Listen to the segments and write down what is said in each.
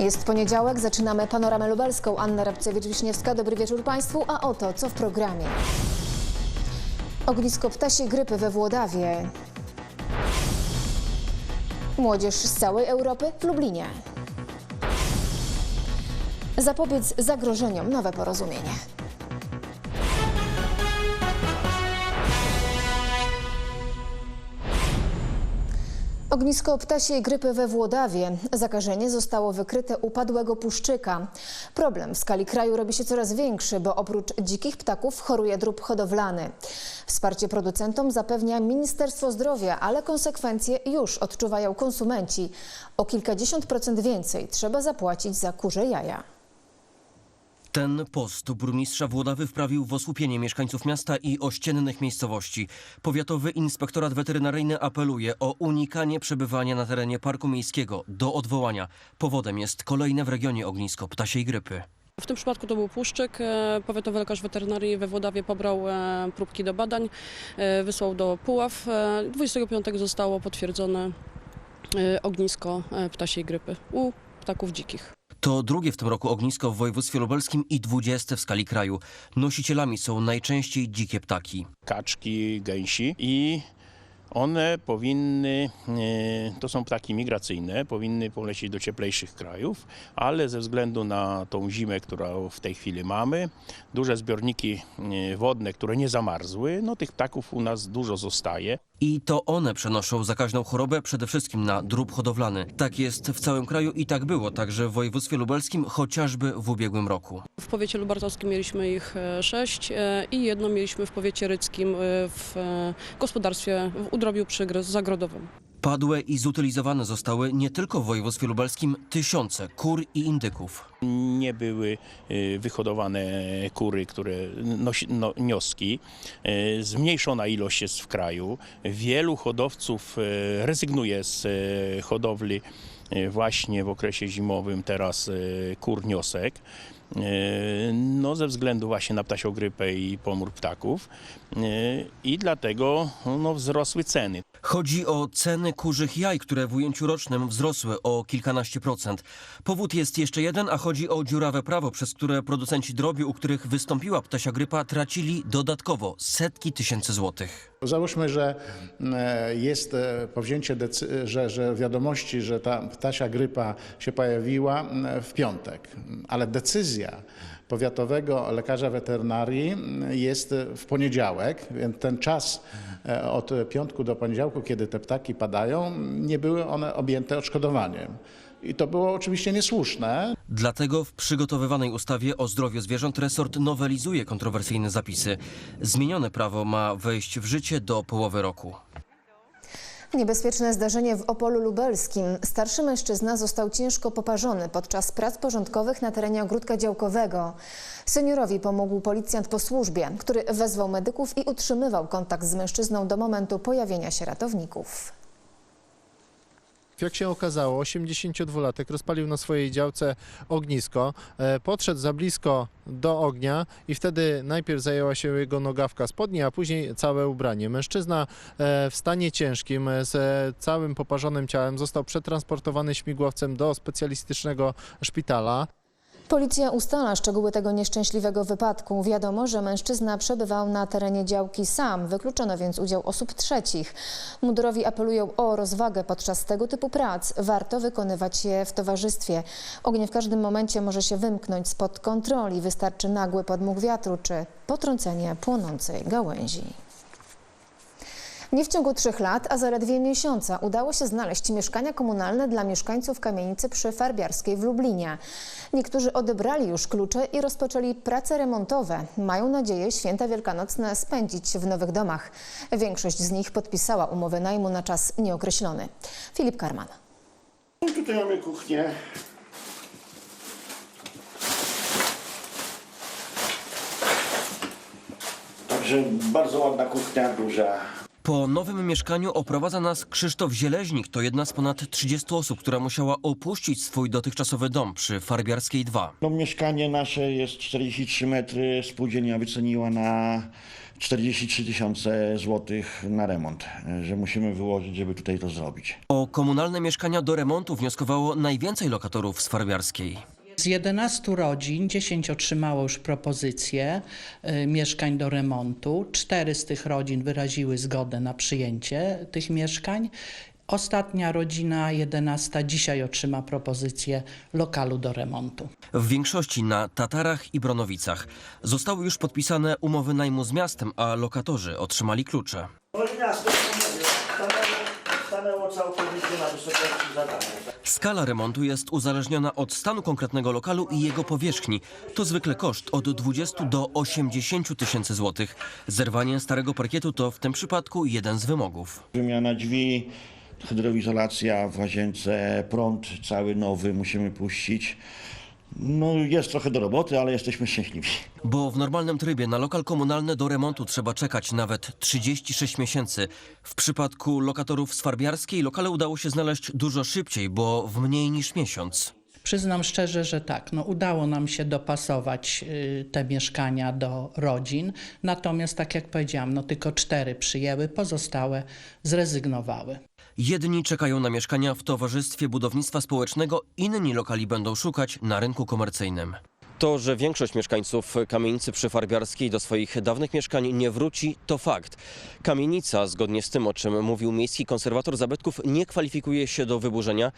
Jest poniedziałek, zaczynamy panoramę lubelską. Anna Rabcewicz-Wiśniewska, dobry wieczór Państwu, a oto co w programie. Ognisko ptasiej grypy we Włodawie. Młodzież z całej Europy w Lublinie. Zapobiec zagrożeniom nowe porozumienie. Ognisko ptasiej grypy we Włodawie. Zakażenie zostało wykryte u padłego puszczyka. Problem w skali kraju robi się coraz większy, bo oprócz dzikich ptaków choruje drób hodowlany. Wsparcie producentom zapewnia Ministerstwo Zdrowia, ale konsekwencje już odczuwają konsumenci. O kilkadziesiąt procent więcej trzeba zapłacić za kurze jaja. Ten post burmistrza Włodawy wprawił w osłupienie mieszkańców miasta i ościennych miejscowości. Powiatowy inspektorat weterynaryjny apeluje o unikanie przebywania na terenie parku miejskiego do odwołania. Powodem jest kolejne w regionie ognisko ptasiej grypy. W tym przypadku to był puszczyk. E, Powiatowy lekarz weterynarii we Włodawie pobrał e, próbki do badań, e, wysłał do Puław. E, 25 zostało potwierdzone ognisko ptasiej grypy u ptaków dzikich. To drugie w tym roku ognisko w województwie lubelskim i dwudzieste w skali kraju. Nosicielami są najczęściej dzikie ptaki. kaczki, gęsi i one powinny, e, to są ptaki migracyjne, powinny polecieć do cieplejszych krajów, ale ze względu na tą zimę, którą w tej chwili mamy, duże zbiorniki e, wodne, które nie zamarzły, no tych ptaków u nas dużo zostaje. I to one przenoszą zakaźną chorobę przede wszystkim na drób hodowlany. Tak jest w całym kraju i tak było także w województwie lubelskim, chociażby w ubiegłym roku. W powiecie lubartowskim mieliśmy ich e, sześć e, i jedno mieliśmy w powiecie ryckim e, w gospodarstwie w Udrobiu przy Gro- Zagrodowym. Padłe i zutylizowane zostały nie tylko w województwie lubelskim tysiące kur i indyków. Nie były e, wyhodowane kury, które nosi, no, nioski. E, Zmniejszona ilość jest w kraju. Wielu hodowców e, rezygnuje z hodowli właśnie w okresie zimowym teraz kur niosek. No, ze względu właśnie na ptasią grypę i pomór ptaków i dlatego no, wzrosły ceny. Chodzi o ceny kurzych jaj, które w ujęciu rocznym wzrosły o kilkanaście procent. Powód jest jeszcze jeden, a chodzi o dziurawe prawo, przez które producenci drobiu, u których wystąpiła ptasia grypa, tracili dodatkowo setki tysięcy złotych. Załóżmy, że e, jest e, powzięcie, że, że wiadomości, że ta ptasia grypa się pojawiła m, w piątek, ale decyzja powiatowego lekarza weterynarii m, jest w poniedziałek, więc ten czas e, od piątku do poniedziałku, kiedy te ptaki padają, nie były one objęte odszkodowaniem. I to było oczywiście niesłuszne, Dlatego w przygotowywanej ustawie o zdrowiu zwierząt resort nowelizuje kontrowersyjne zapisy. Zmienione prawo ma wejść w życie do połowy roku. Niebezpieczne zdarzenie w Opolu Lubelskim. Starszy mężczyzna został ciężko poparzony podczas prac porządkowych na terenie ogródka działkowego. Seniorowi pomógł policjant po służbie, który wezwał medyków i utrzymywał kontakt z mężczyzną do momentu pojawienia się ratowników. Jak się okazało, 82-latek rozpalił na swojej działce ognisko, e, podszedł za blisko do ognia i wtedy najpierw zajęła się jego nogawka spodni, a później całe ubranie. Mężczyzna e, w stanie ciężkim e, z całym poparzonym ciałem został przetransportowany śmigłowcem do specjalistycznego szpitala. Policja ustala szczegóły tego nieszczęśliwego wypadku. Wiadomo, że mężczyzna przebywał na terenie działki sam. Wykluczono więc udział osób trzecich. Mundurowi apelują o rozwagę podczas tego typu prac. Warto wykonywać je w towarzystwie. Ogień w każdym momencie może się wymknąć spod kontroli. Wystarczy nagły podmuch wiatru czy potrącenie płonącej gałęzi. Nie w ciągu trzech lat, a zaledwie miesiąca udało się znaleźć mieszkania komunalne dla mieszkańców kamienicy przy Farbiarskiej w Lublinie. Niektórzy odebrali już klucze i rozpoczęli prace remontowe. Mają nadzieję święta wielkanocne spędzić w nowych domach. Większość z nich podpisała umowę najmu na czas nieokreślony. Filip Karman. No tutaj mamy kuchnię. Także bardzo ładna kuchnia, duża. Po nowym mieszkaniu oprowadza nas Krzysztof Zieleźnik. To jedna z ponad 30 osób, która musiała opuścić swój dotychczasowy dom przy Farbiarskiej 2. No, mieszkanie nasze jest 43 metry, spółdzielnia wyceniła na 43 tysiące złotych na remont, że musimy wyłożyć, żeby tutaj to zrobić. O komunalne mieszkania do remontu wnioskowało najwięcej lokatorów z Farbiarskiej. Z 11 rodzin 10 otrzymało już propozycje y, mieszkań do remontu. Cztery z tych rodzin wyraziły zgodę na przyjęcie tych mieszkań. Ostatnia rodzina, 11, dzisiaj otrzyma propozycję lokalu do remontu. W większości na Tatarach i Bronowicach zostały już podpisane umowy najmu z miastem, a lokatorzy otrzymali klucze. No i miasto stanęło, stanęło całkowicie na wysokości zadania. Skala remontu jest uzależniona od stanu konkretnego lokalu i jego powierzchni. To zwykle koszt od 20 do 80 tysięcy złotych. Zerwanie starego parkietu to w tym przypadku jeden z wymogów. Wymiana drzwi, hydroizolacja w łazience, prąd cały nowy musimy puścić. No jest trochę do roboty, ale jesteśmy szczęśliwi. Bo w normalnym trybie na lokal komunalny do remontu trzeba czekać nawet 36 miesięcy. W przypadku lokatorów z Farbiarskiej lokale udało się znaleźć dużo szybciej, bo w mniej niż miesiąc. Przyznam szczerze, że tak, no udało nam się dopasować y, te mieszkania do rodzin, natomiast tak jak powiedziałam, no tylko cztery przyjęły, pozostałe zrezygnowały. Jedni czekają na mieszkania w Towarzystwie Budownictwa Społecznego, inni lokali będą szukać na rynku komercyjnym. To, że większość mieszkańców kamienicy przy Farbiarskiej do swoich dawnych mieszkań nie wróci, to fakt. Kamienica, zgodnie z tym, o czym mówił miejski konserwator zabytków, nie kwalifikuje się do wyburzenia.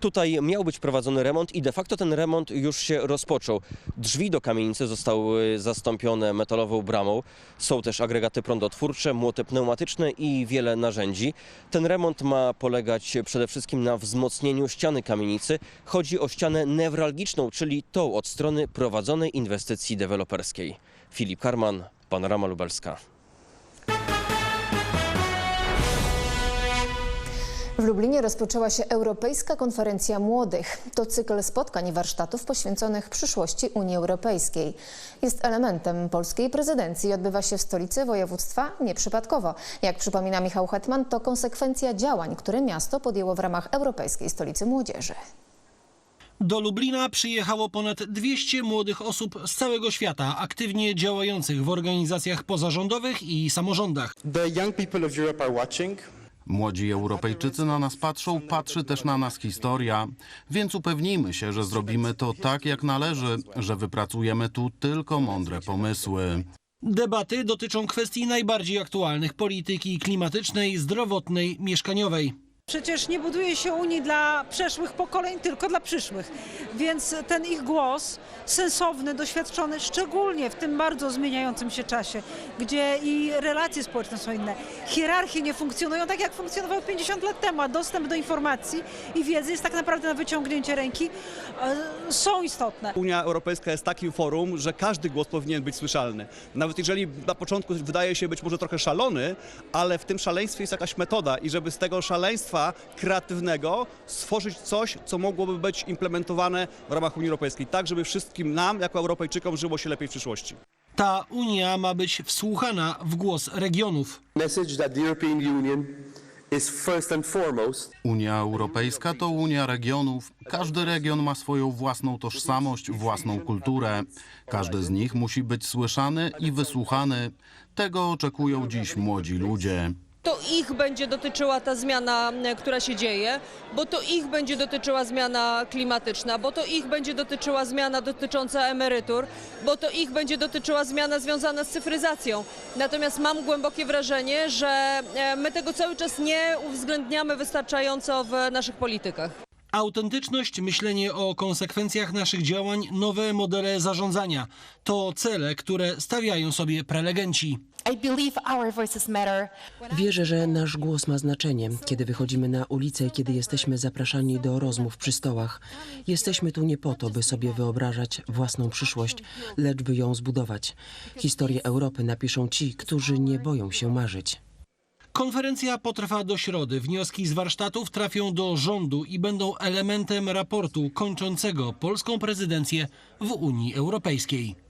Tutaj miał być prowadzony remont i de facto ten remont już się rozpoczął. Drzwi do kamienicy zostały zastąpione metalową bramą. Są też agregaty prądotwórcze, młoty pneumatyczne i wiele narzędzi. Ten remont ma polegać przede wszystkim na wzmocnieniu ściany kamienicy. Chodzi o ścianę newralgiczną, czyli tą od strony prowadzonej inwestycji deweloperskiej. Filip Karman, Panorama Lubelska. W Lublinie rozpoczęła się Europejska Konferencja Młodych. To cykl spotkań i warsztatów poświęconych przyszłości Unii Europejskiej. Jest elementem polskiej prezydencji i odbywa się w stolicy województwa nieprzypadkowo. Jak przypomina Michał Hetman, to konsekwencja działań, które miasto podjęło w ramach Europejskiej Stolicy Młodzieży. Do Lublina przyjechało ponad 200 młodych osób z całego świata, aktywnie działających w organizacjach pozarządowych i samorządach. The young people of Europe are watching. Młodzi Europejczycy na nas patrzą, patrzy też na nas historia, więc upewnijmy się, że zrobimy to tak jak należy, że wypracujemy tu tylko mądre pomysły. Debaty dotyczą kwestii najbardziej aktualnych polityki klimatycznej, zdrowotnej, mieszkaniowej. Przecież nie buduje się Unii dla przeszłych pokoleń, tylko dla przyszłych. Więc ten ich głos, sensowny, doświadczony, szczególnie w tym bardzo zmieniającym się czasie, gdzie i relacje społeczne są inne, hierarchie nie funkcjonują tak, jak funkcjonowały 50 lat temu, a dostęp do informacji i wiedzy jest tak naprawdę na wyciągnięcie ręki, e, są istotne. Unia Europejska jest takim forum, że każdy głos powinien być słyszalny. Nawet jeżeli na początku wydaje się być może trochę szalony, ale w tym szaleństwie jest jakaś metoda i żeby z tego szaleństwa kreatywnego stworzyć coś, co mogłoby być implementowane w ramach Unii Europejskiej, tak żeby wszystkim nam, jako Europejczykom, żyło się lepiej w przyszłości. Ta Unia ma być wsłuchana w głos regionów. Message that the European Union is first and foremost Unia Europejska to Unia regionów. Każdy region ma swoją własną tożsamość, własną kulturę. Każdy z nich musi być słyszany i wysłuchany. Tego oczekują dziś młodzi ludzie. To ich będzie dotyczyła ta zmiana, e, która się dzieje, bo to ich będzie dotyczyła zmiana klimatyczna, bo to ich będzie dotyczyła zmiana dotycząca emerytur, bo to ich będzie dotyczyła zmiana związana z cyfryzacją. Natomiast mam głębokie wrażenie, że e, my tego cały czas nie uwzględniamy wystarczająco w naszych politykach. Autentyczność, myślenie o konsekwencjach naszych działań, nowe modele zarządzania to cele, które stawiają sobie prelegenci. Wierzę, że nasz głos ma znaczenie, kiedy wychodzimy na ulicę i kiedy jesteśmy zapraszani do rozmów przy stołach. Jesteśmy tu nie po to, by sobie wyobrażać własną przyszłość, lecz by ją zbudować. Historię Europy napiszą ci, którzy nie boją się marzyć. Konferencja potrwa do środy. Wnioski z warsztatów trafią do rządu i będą elementem raportu kończącego polską prezydencję w Unii Europejskiej.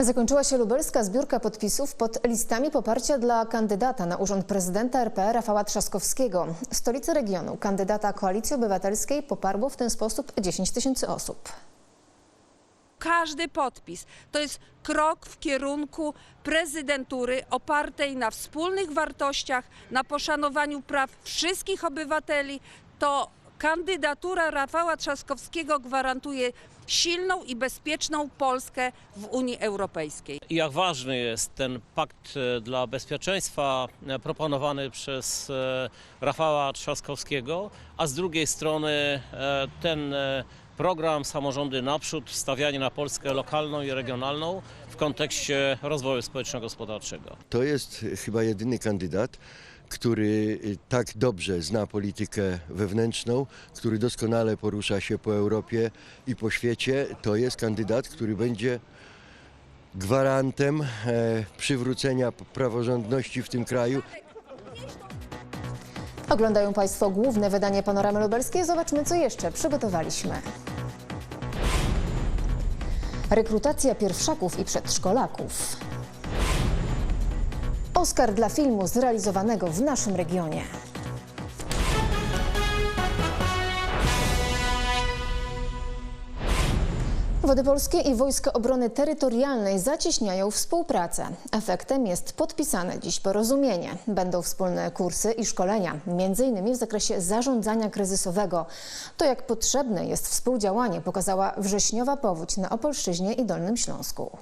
Zakończyła się lubelska zbiórka podpisów pod listami poparcia dla kandydata na urząd prezydenta RP Rafała Trzaskowskiego. Stolicy regionu kandydata Koalicji Obywatelskiej poparło w ten sposób 10 tysięcy osób. każdy podpis to jest krok w kierunku prezydentury opartej na wspólnych wartościach, na poszanowaniu praw wszystkich obywateli. To kandydatura Rafała Trzaskowskiego gwarantuje silną i bezpieczną Polskę w Unii Europejskiej. jak ważny jest ten pakt e, dla bezpieczeństwa e, proponowany przez e, Rafała Trzaskowskiego, a z drugiej strony ten program Samorządy Naprzód, stawianie na Polskę lokalną i regionalną w kontekście rozwoju społeczno-gospodarczego. To jest chyba jedyny kandydat, który tak dobrze zna politykę wewnętrzną, który doskonale porusza się po Europie i po świecie. To jest kandydat, który będzie gwarantem e, przywrócenia praworządności w tym kraju. Oglądają Państwo główne wydanie Panoramy Lubelskiej. Zobaczmy, co jeszcze przygotowaliśmy. Rekrutacja pierwszaków i przedszkolaków. Oscar dla filmu zrealizowanego w naszym regionie. Wody Polskie i Wojska Obrony Terytorialnej zacieśniają współpracę. Efektem jest podpisane dziś porozumienie. Będą wspólne kursy i szkolenia, m.in. w zakresie zarządzania kryzysowego. To jak potrzebne jest współdziałanie pokazała wrześniowa powódź na Opolszczyźnie i Dolnym Śląsku.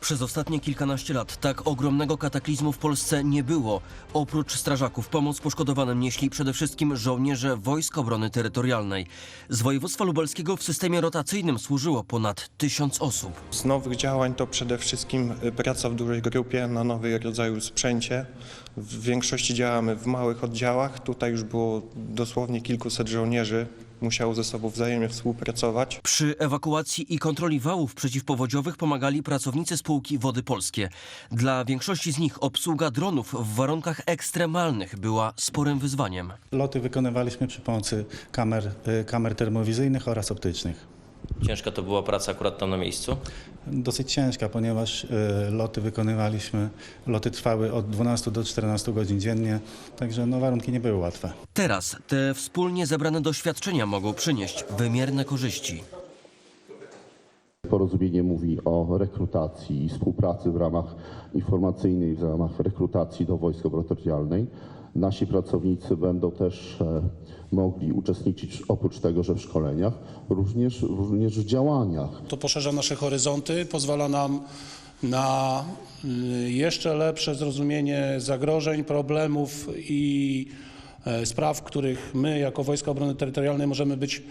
Przez ostatnie kilkanaście lat tak ogromnego kataklizmu w Polsce nie było. Oprócz strażaków pomoc poszkodowanym nieśli przede wszystkim żołnierze Wojsk Obrony Terytorialnej. Z województwa lubelskiego w systemie rotacyjnym służyło ponad tysiąc osób. Z nowych działań to przede wszystkim y, praca w dużej grupie na nowej rodzaju sprzęcie. W większości działamy w małych oddziałach. Tutaj już było dosłownie kilkuset żołnierzy. Musiało ze sobą wzajemnie współpracować. Przy ewakuacji i kontroli wałów przeciwpowodziowych pomagali pracownicy spółki Wody Polskie. Dla większości z nich obsługa dronów w warunkach ekstremalnych była sporym wyzwaniem. Loty wykonywaliśmy przy pomocy kamer, y, kamer termowizyjnych oraz optycznych. Ciężka to była praca akurat tam na miejscu? Dosyć ciężka, ponieważ y, loty wykonywaliśmy, loty trwały od 12 do 14 godzin dziennie, także no, warunki nie były łatwe. Teraz te wspólnie zebrane doświadczenia mogą przynieść wymierne korzyści. Porozumienie mówi o rekrutacji i współpracy w ramach informacyjnej, w ramach rekrutacji do Wojsk Obrony Terytorialnej. Nasi pracownicy będą też e, mogli uczestniczyć oprócz tego, że w szkoleniach, również, również w działaniach. To poszerza nasze horyzonty, pozwala nam na y, jeszcze lepsze zrozumienie zagrożeń, problemów i e, spraw, których my jako Wojska Obrony Terytorialnej możemy być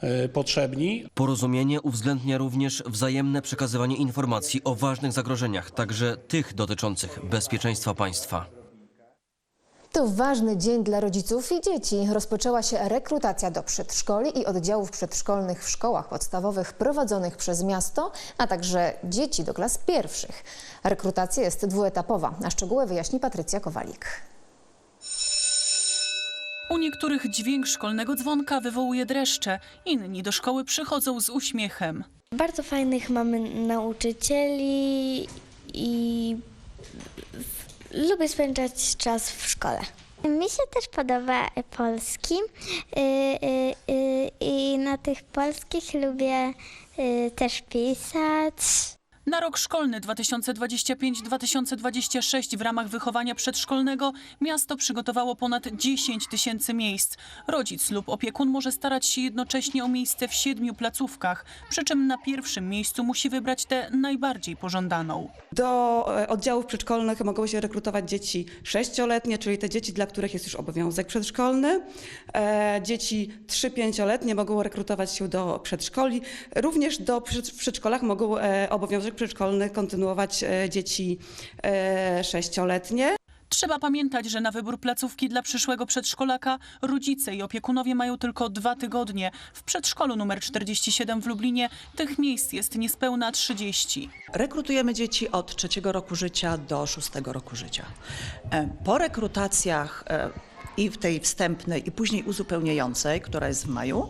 e, potrzebni. Porozumienie uwzględnia również wzajemne przekazywanie informacji o ważnych zagrożeniach, także tych dotyczących bezpieczeństwa państwa. To ważny dzień dla rodziców i dzieci. Rozpoczęła się rekrutacja do przedszkoli i oddziałów przedszkolnych w szkołach podstawowych prowadzonych przez miasto, a także dzieci do klas pierwszych. Rekrutacja jest dwuetapowa, a szczegóły wyjaśni Patrycja Kowalik. U niektórych dźwięk szkolnego dzwonka wywołuje dreszcze, inni do szkoły przychodzą z uśmiechem. Bardzo fajnych mamy nauczycieli i lubię spędzać czas w szkole. Mi się też podoba polski y, y, y, i na tych polskich lubię też pisać. Na rok szkolny 2025-2026 w ramach wychowania przedszkolnego miasto przygotowało ponad 10 tysięcy miejsc. Rodzic lub opiekun może starać się jednocześnie o miejsce w siedmiu placówkach, przy czym na pierwszym miejscu musi wybrać tę najbardziej pożądaną. Do e, oddziałów przedszkolnych mogą się rekrutować dzieci sześcioletnie, czyli te dzieci, dla których jest już obowiązek przedszkolny. E, Dzieci 3-5-letnie mogą rekrutować się do przedszkoli. Również do przedszkolach mogą e, obowiązek przedszkolny kontynuować e, dzieci e, sześcioletnie. Trzeba pamiętać, że na wybór placówki dla przyszłego przedszkolaka rodzice i opiekunowie mają tylko dwa tygodnie. W przedszkolu numer 47 w Lublinie tych miejsc jest niespełna 30. Rekrutujemy dzieci od trzeciego roku życia do szóstego roku życia. E, Po rekrutacjach i w tej wstępnej, i później uzupełniającej, która jest w maju,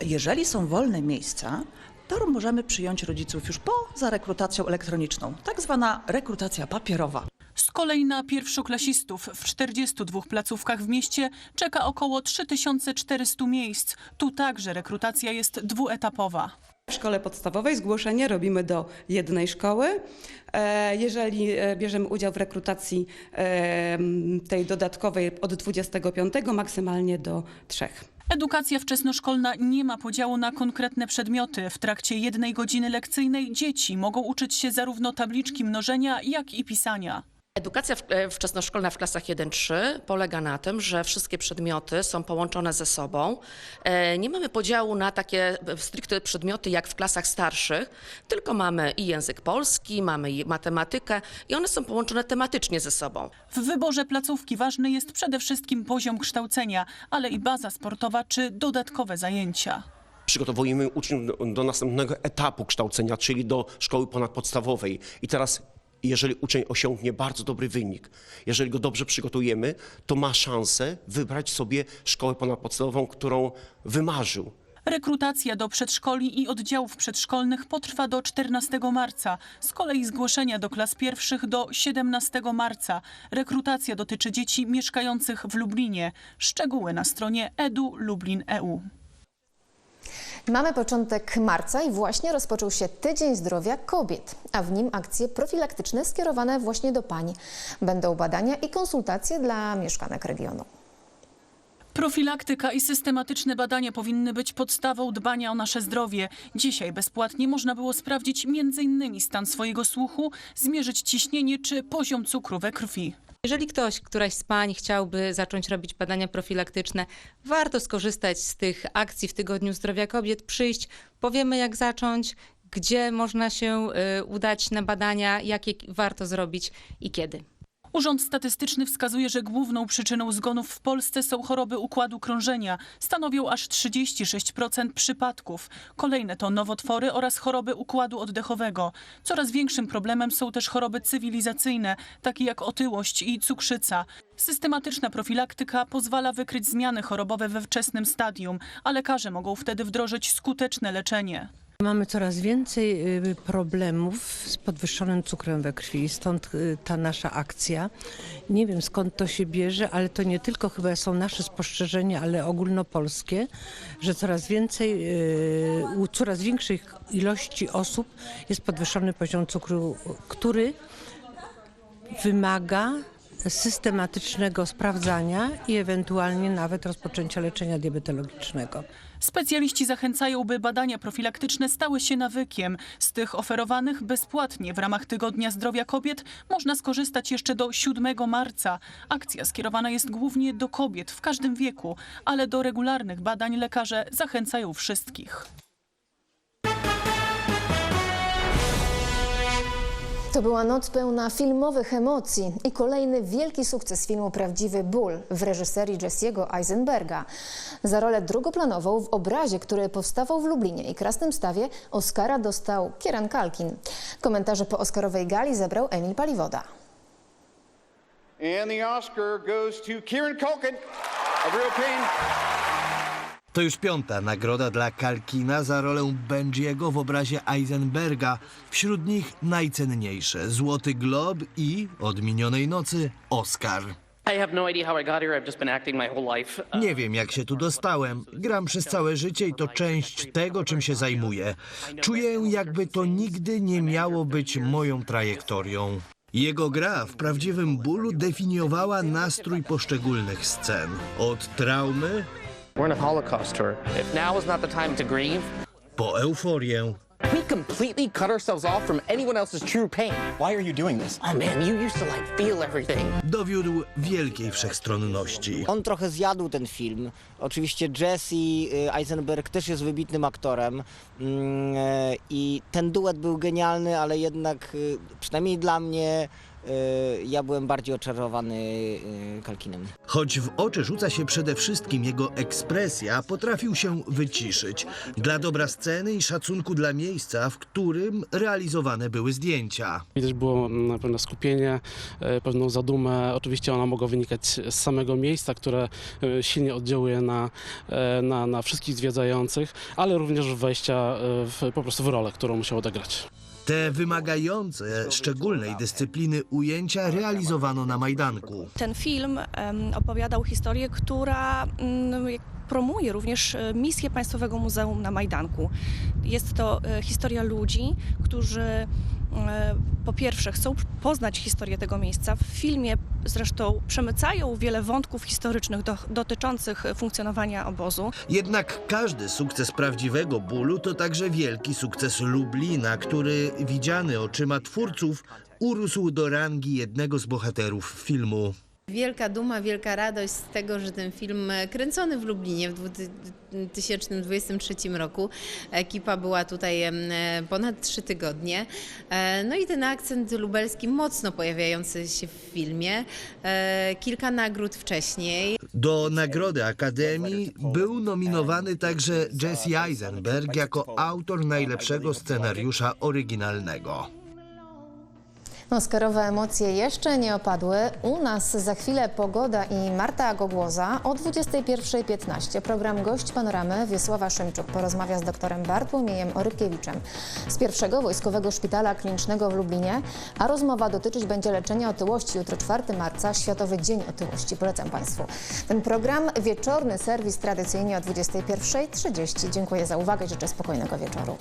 jeżeli są wolne miejsca, to możemy przyjąć rodziców już po zarekrutacją elektroniczną, tak zwana rekrutacja papierowa. Z kolei na pierwszoklasistów w 42 placówkach w mieście czeka około 3400 miejsc. Tu także rekrutacja jest dwuetapowa. W szkole podstawowej zgłoszenie robimy do jednej szkoły. E, Jeżeli e, bierzemy udział w rekrutacji e, tej dodatkowej od 25, maksymalnie do trzech. Edukacja wczesnoszkolna nie ma podziału na konkretne przedmioty. W trakcie jednej godziny lekcyjnej dzieci mogą uczyć się zarówno tabliczki mnożenia, jak i pisania. Edukacja w- e, wczesnoszkolna w klasach 1-3 polega na tym, że wszystkie przedmioty są połączone ze sobą. E, Nie mamy podziału na takie e, stricte przedmioty jak w klasach starszych, tylko mamy i język polski, mamy i matematykę i one są połączone tematycznie ze sobą. W wyborze placówki ważny jest przede wszystkim poziom kształcenia, ale i baza sportowa czy dodatkowe zajęcia. przygotowujemy uczniów do, do następnego etapu kształcenia, czyli do szkoły ponadpodstawowej. I teraz, jeżeli uczeń osiągnie bardzo dobry wynik, jeżeli go dobrze przygotujemy, to ma szansę wybrać sobie szkołę ponadpodstawową, którą wymarzył. Rekrutacja do przedszkoli i oddziałów przedszkolnych potrwa do 14 marca. Z kolei zgłoszenia do klas pierwszych do 17 marca. Rekrutacja dotyczy dzieci mieszkających w Lublinie. Szczegóły na stronie E edu Lublin EU. Mamy początek marca i właśnie rozpoczął się Tydzień Zdrowia Kobiet, a w nim akcje profilaktyczne skierowane właśnie do pań. Będą badania i konsultacje dla mieszkanek regionu. Profilaktyka i systematyczne badania powinny być podstawą dbania o nasze zdrowie. Dzisiaj bezpłatnie można było sprawdzić m.in. stan swojego słuchu, zmierzyć ciśnienie czy poziom cukru we krwi. Jeżeli ktoś, któraś z pań chciałby zacząć robić badania profilaktyczne, warto skorzystać z tych akcji w Tygodniu Zdrowia Kobiet, przyjść, powiemy jak zacząć, gdzie można się y, udać na badania, jakie warto zrobić i kiedy. Urząd Statystyczny wskazuje, że główną przyczyną zgonów w Polsce są choroby układu krążenia. Stanowią aż 36% przypadków. Kolejne to nowotwory oraz choroby układu oddechowego. Coraz większym problemem są też choroby cywilizacyjne, takie jak otyłość i cukrzyca. Systematyczna profilaktyka pozwala wykryć zmiany chorobowe we wczesnym stadium, a lekarze mogą wtedy wdrożyć skuteczne leczenie. Mamy coraz więcej y, problemów z podwyższonym cukrem we krwi, stąd y, ta nasza akcja. Nie wiem skąd to się bierze, ale to nie tylko chyba są nasze spostrzeżenia, ale ogólnopolskie, że coraz więcej, y, u coraz większej ilości osób jest podwyższony poziom cukru, który wymaga systematycznego sprawdzania i ewentualnie nawet rozpoczęcia leczenia diabetologicznego. Specjaliści zachęcają, by badania profilaktyczne stały się nawykiem. Z tych oferowanych bezpłatnie w ramach Tygodnia Zdrowia Kobiet można skorzystać jeszcze do 7 marca. Akcja skierowana jest głównie do kobiet w każdym wieku, ale do regularnych badań lekarze zachęcają wszystkich. To była noc pełna filmowych emocji i kolejny wielki sukces filmu Prawdziwy ból w reżyserii Jesse'ego Eisenberga. Za rolę drugoplanową w obrazie, który powstawał w Lublinie i Krasnym Stawie, Oscara dostał Kieran Kalkin. Komentarze po Oscarowej gali zebrał Emil Paliwoda. And the Oscar goes to Kieran Culkin of Real Pain. To już piąta nagroda dla Kalkina za rolę Benjiego w obrazie Eisenberga. Wśród nich najcenniejsze Złoty Glob i od minionej nocy Oscar. No life. Nie wiem, jak się tu dostałem. Gram przez całe życie i to część tego, czym się zajmuję. Czuję, jakby to nigdy nie miało być moją trajektorią. Jego gra w prawdziwym bólu definiowała nastrój poszczególnych scen. Od traumy We're in a Holocaust tour. If now is not the time to grieve, po euforię, we completely cut ourselves off from anyone else's true pain. Why are you doing this? Oh man, you used to like feel everything. dowiódł wielkiej wszechstronności. On trochę zjadł ten film. Oczywiście Jesse y, Eisenberg też jest wybitnym aktorem mm, e, i ten duet był genialny, ale jednak y, przynajmniej dla mnie y, ja byłem bardziej oczarowany y, Kalkinem. Choć w oczy rzuca się przede wszystkim jego ekspresja, potrafił się wyciszyć. Dla dobra sceny i szacunku dla miejsca, w którym realizowane były zdjęcia. Widać było pewne skupienie, e, pewną zadumę. Oczywiście ona mogła wynikać z samego miejsca, które e, silnie oddziałuje na, e, na, na wszystkich zwiedzających, ale również wejścia w, po prostu w rolę, którą musiał odegrać. Te wymagające szczególnej dyscypliny ujęcia realizowano na Majdanku. Ten film opowiadał historię, która mm, promuje również e, misję Państwowego Muzeum na Majdanku. Jest to e, historia ludzi, którzy po pierwsze chcą poznać historię tego miejsca. W filmie zresztą przemycają wiele wątków historycznych do, dotyczących funkcjonowania obozu. Jednak każdy sukces prawdziwego bólu to także wielki sukces Lublina, który widziany oczyma twórców urósł do rangi jednego z bohaterów filmu. Wielka duma, wielka radość z tego, że ten film e, kręcony w Lublinie w 2023 roku. Ekipa była tutaj e, ponad trzy tygodnie. E, No i ten akcent lubelski mocno pojawiający się w filmie. Kilka nagród wcześniej. Do Nagrody Akademii był nominowany także Jesse Eisenberg jako autor najlepszego scenariusza oryginalnego. Oscarowe emocje jeszcze nie opadły. U nas za chwilę pogoda i Marta Gogłoza o 21.15. Program Gość Panoramy Wiesława Szymczuk porozmawia z doktorem Bartłomiejem Orykiewiczem z pierwszego Wojskowego Szpitala Klinicznego w Lublinie, a rozmowa dotyczyć będzie leczenia otyłości. Jutro 4 marca, Światowy Dzień Otyłości. Polecam Państwu. Ten program, wieczorny serwis tradycyjnie o 21.30. Dziękuję za uwagę, życzę spokojnego wieczoru.